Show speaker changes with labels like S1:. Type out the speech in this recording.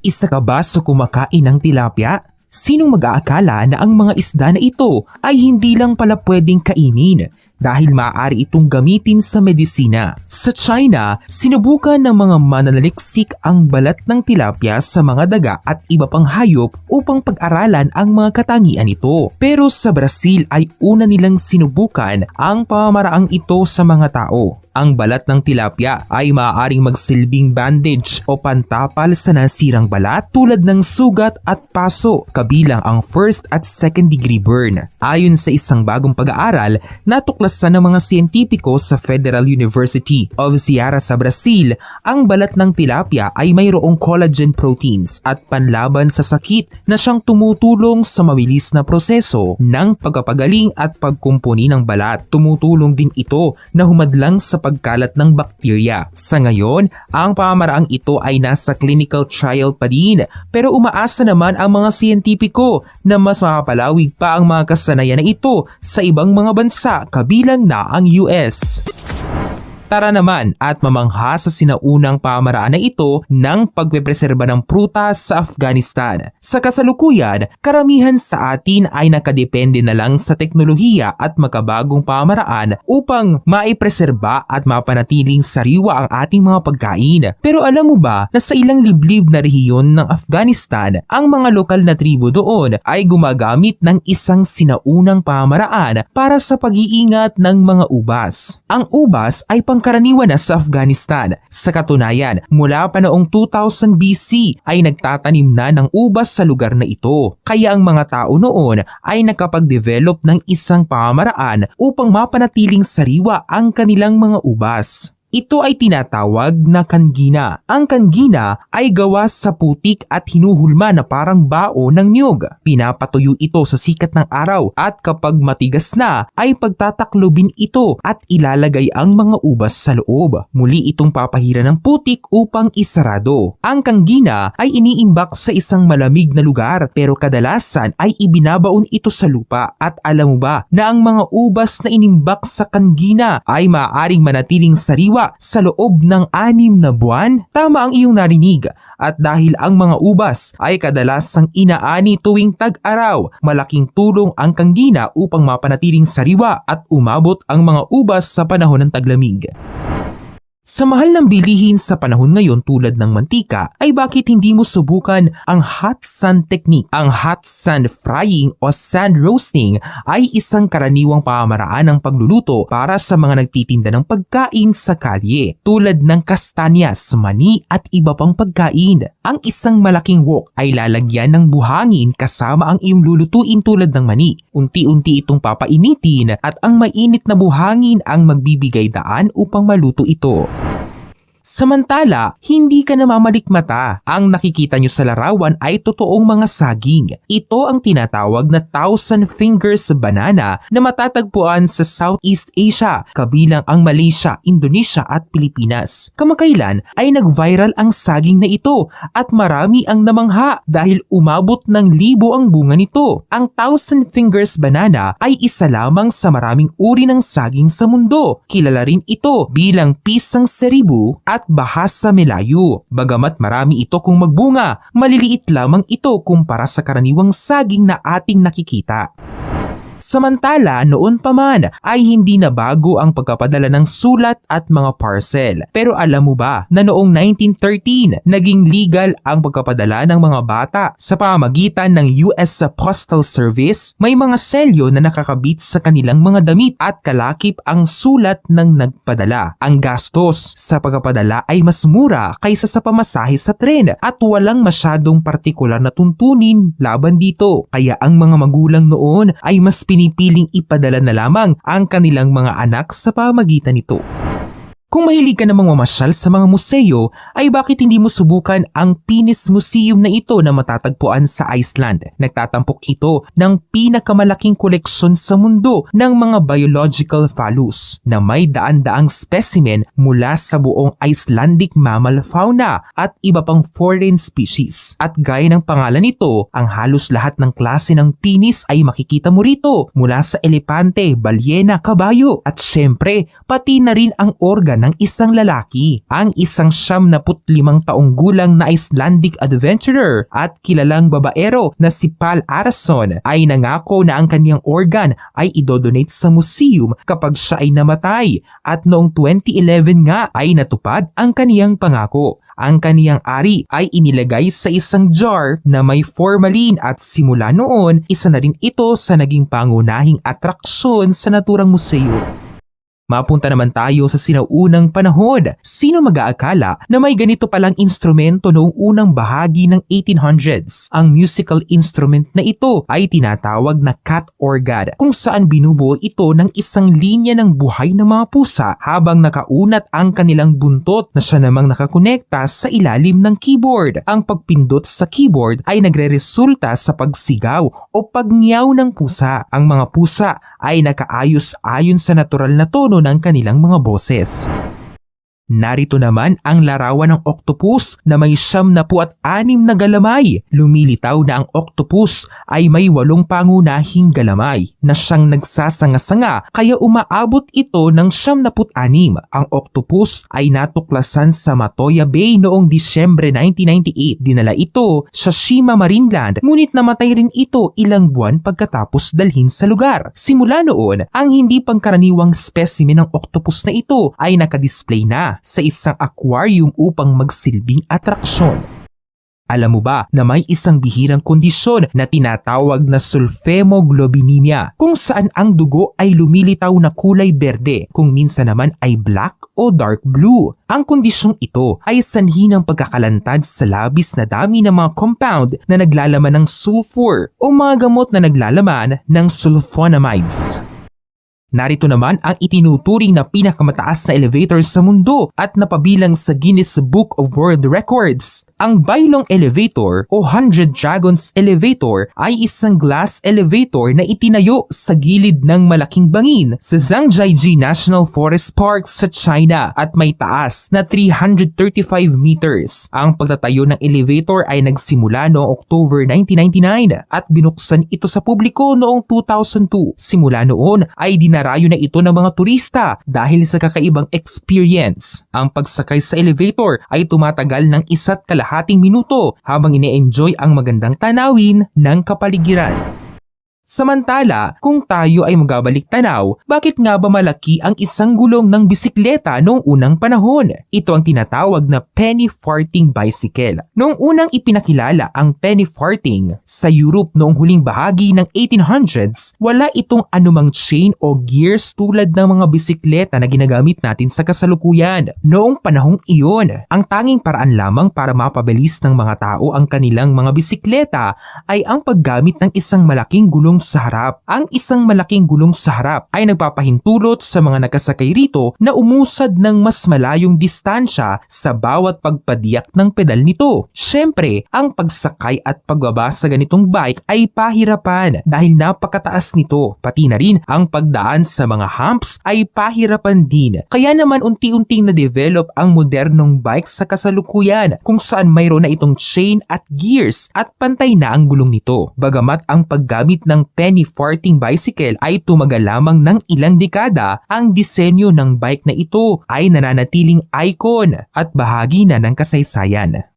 S1: Isa ka ba sa kumakain ng tilapia? Sinong mag-aakala na ang mga isda na ito ay hindi lang pala pwedeng kainin dahil maaari itong gamitin sa medisina. Sa China, sinubukan ng mga mananaliksik ang balat ng tilapia sa mga daga at iba pang hayop upang pag-aralan ang mga katangian nito. Pero sa Brazil ay una nilang sinubukan ang pamamaraang ito sa mga tao. Ang balat ng tilapia ay maaaring magsilbing bandage o pantapal sa nasirang balat tulad ng sugat at paso kabilang ang first at second degree burn. Ayon sa isang bagong pag-aaral, natuklasan ng mga siyentipiko sa Federal University of Ceará sa Brazil, ang balat ng tilapia ay mayroong collagen proteins at panlaban sa sakit na siyang tumutulong sa mabilis na proseso ng pagpapagaling at pagkumpuni ng balat. Tumutulong din ito na humadlang sa pagkalat ng bakterya. Sa ngayon, ang pamamaraang ito ay nasa clinical trial pa din pero umaasa naman ang mga siyentipiko na mas makapalawig pa ang mga kasanayan na ito sa ibang mga bansa kabilang na ang US. Tara naman at mamangha sa sinaunang pamaraan na ito ng pagpepreserba ng prutas sa Afghanistan. Sa kasalukuyan, karamihan sa atin ay nakadepende na lang sa teknolohiya at makabagong pamaraan upang maipreserba at mapanatiling sariwa ang ating mga pagkain. Pero alam mo ba na sa ilang liblib na rehiyon ng Afghanistan, ang mga lokal na tribo doon ay gumagamit ng isang sinaunang pamaraan para sa pag-iingat ng mga ubas. Ang ubas ay pang pangkaraniwan na sa Afghanistan. Sa katunayan, mula pa noong 2000 BC ay nagtatanim na ng ubas sa lugar na ito. Kaya ang mga tao noon ay nakapag-develop ng isang pamamaraan upang mapanatiling sariwa ang kanilang mga ubas. Ito ay tinatawag na kangina. Ang kangina ay gawa sa putik at hinuhulma na parang bao ng niyog. Pinapatuyo ito sa sikat ng araw at kapag matigas na ay pagtataklobin ito at ilalagay ang mga ubas sa loob. Muli itong papahira ng putik upang isarado. Ang kangina ay iniimbak sa isang malamig na lugar pero kadalasan ay ibinabaon ito sa lupa. At alam mo ba na ang mga ubas na inimbak sa kangina ay maaaring manatiling sariwa lupa sa loob ng anim na buwan? Tama ang iyong narinig at dahil ang mga ubas ay kadalasang inaani tuwing tag-araw, malaking tulong ang kanggina upang mapanatiling sariwa at umabot ang mga ubas sa panahon ng taglamig. Sa mahal ng bilihin sa panahon ngayon tulad ng mantika, ay bakit hindi mo subukan ang hot sand technique? Ang hot sand frying o sand roasting ay isang karaniwang pamamaraan ng pagluluto para sa mga nagtitinda ng pagkain sa kalye, tulad ng kastanyas, mani at iba pang pagkain. Ang isang malaking wok ay lalagyan ng buhangin kasama ang iyong lulutuin tulad ng mani. Unti-unti itong papainitin at ang mainit na buhangin ang magbibigay daan upang maluto ito. Samantala, hindi ka namamalikmata. Ang nakikita nyo sa larawan ay totoong mga saging. Ito ang tinatawag na thousand fingers banana na matatagpuan sa Southeast Asia, kabilang ang Malaysia, Indonesia at Pilipinas. Kamakailan ay nag-viral ang saging na ito at marami ang namangha dahil umabot ng libo ang bunga nito. Ang thousand fingers banana ay isa lamang sa maraming uri ng saging sa mundo. Kilala rin ito bilang pisang seribu at bahasa melayu. Bagamat marami ito kung magbunga, maliliit lamang ito kumpara sa karaniwang saging na ating nakikita. Samantala, noon pa man ay hindi na bago ang pagkapadala ng sulat at mga parcel. Pero alam mo ba na noong 1913 naging legal ang pagkapadala ng mga bata sa pamamagitan ng US Postal Service? May mga selyo na nakakabit sa kanilang mga damit at kalakip ang sulat ng nagpadala. Ang gastos sa pagkapadala ay mas mura kaysa sa pamasahe sa tren at walang masyadong partikular na tuntunin laban dito. Kaya ang mga magulang noon ay mas pinipiling ipadala na lamang ang kanilang mga anak sa pamagitan nito. Kung mahilig ka namang mamasyal sa mga museo, ay bakit hindi mo subukan ang Penis Museum na ito na matatagpuan sa Iceland? Nagtatampok ito ng pinakamalaking koleksyon sa mundo ng mga biological phallus na may daan-daang specimen mula sa buong Icelandic mammal fauna at iba pang foreign species. At gaya ng pangalan nito, ang halos lahat ng klase ng penis ay makikita mo rito mula sa elepante, balyena, kabayo at syempre pati na rin ang organ ng isang lalaki. Ang isang siyam na putlimang taong gulang na Icelandic adventurer at kilalang babaero na si Pal Arason ay nangako na ang kanyang organ ay idodonate sa museum kapag siya ay namatay at noong 2011 nga ay natupad ang kaniyang pangako. Ang kaniyang ari ay inilagay sa isang jar na may formalin at simula noon isa na rin ito sa naging pangunahing atraksyon sa naturang museo. Mapunta naman tayo sa sinaunang panahon. Sino mag-aakala na may ganito palang instrumento noong unang bahagi ng 1800s? Ang musical instrument na ito ay tinatawag na cat organ kung saan binubuo ito ng isang linya ng buhay ng mga pusa habang nakaunat ang kanilang buntot na siya namang nakakonekta sa ilalim ng keyboard. Ang pagpindot sa keyboard ay nagre-resulta sa pagsigaw o pagnyaw ng pusa. Ang mga pusa ay nakaayos ayon sa natural na tono ng kanilang mga boses. Narito naman ang larawan ng octopus na may siyam na at anim na galamay. Lumilitaw na ang octopus ay may walong pangunahing galamay na siyang nagsasanga-sanga kaya umaabot ito ng siyam na anim. Ang octopus ay natuklasan sa Matoya Bay noong Disyembre 1998. Dinala ito sa Shima Marineland ngunit namatay rin ito ilang buwan pagkatapos dalhin sa lugar. Simula noon, ang hindi pangkaraniwang specimen ng octopus na ito ay nakadisplay na sa isang aquarium upang magsilbing atraksyon. Alam mo ba na may isang bihirang kondisyon na tinatawag na sulfemoglobinemia kung saan ang dugo ay lumilitaw na kulay berde kung minsan naman ay black o dark blue. Ang kondisyong ito ay sanhi ng pagkakalantad sa labis na dami ng mga compound na naglalaman ng sulfur o mga gamot na naglalaman ng sulfonamides. Narito naman ang itinuturing na pinakamataas na elevator sa mundo at napabilang sa Guinness Book of World Records. Ang Bailong Elevator o 100 Dragons Elevator ay isang glass elevator na itinayo sa gilid ng malaking bangin sa Zhangjiajie National Forest Park sa China at may taas na 335 meters. Ang pagtatayo ng elevator ay nagsimula noong October 1999 at binuksan ito sa publiko noong 2002. Simula noon ay dinarayo na ito ng mga turista dahil sa kakaibang experience. Ang pagsakay sa elevator ay tumatagal ng isa't kalahating minuto habang ine-enjoy ang magandang tanawin ng kapaligiran. Samantala, kung tayo ay magabalik tanaw, bakit nga ba malaki ang isang gulong ng bisikleta noong unang panahon? Ito ang tinatawag na penny farthing bicycle. Noong unang ipinakilala ang penny farthing sa Europe noong huling bahagi ng 1800s, wala itong anumang chain o gears tulad ng mga bisikleta na ginagamit natin sa kasalukuyan. Noong panahong iyon, ang tanging paraan lamang para mapabilis ng mga tao ang kanilang mga bisikleta ay ang paggamit ng isang malaking gulong sa harap. Ang isang malaking gulong sa harap ay nagpapahintulot sa mga nakasakay rito na umusad ng mas malayong distansya sa bawat pagpadiyak ng pedal nito. Siyempre, ang pagsakay at pagbaba sa ganitong bike ay pahirapan dahil napakataas nito. Pati na rin ang pagdaan sa mga humps ay pahirapan din. Kaya naman unti-unting na-develop ang modernong bike sa kasalukuyan kung saan mayroon na itong chain at gears at pantay na ang gulong nito. Bagamat ang paggamit ng penny farthing bicycle ay tumagal lamang ng ilang dekada, ang disenyo ng bike na ito ay nananatiling icon at bahagi na ng kasaysayan.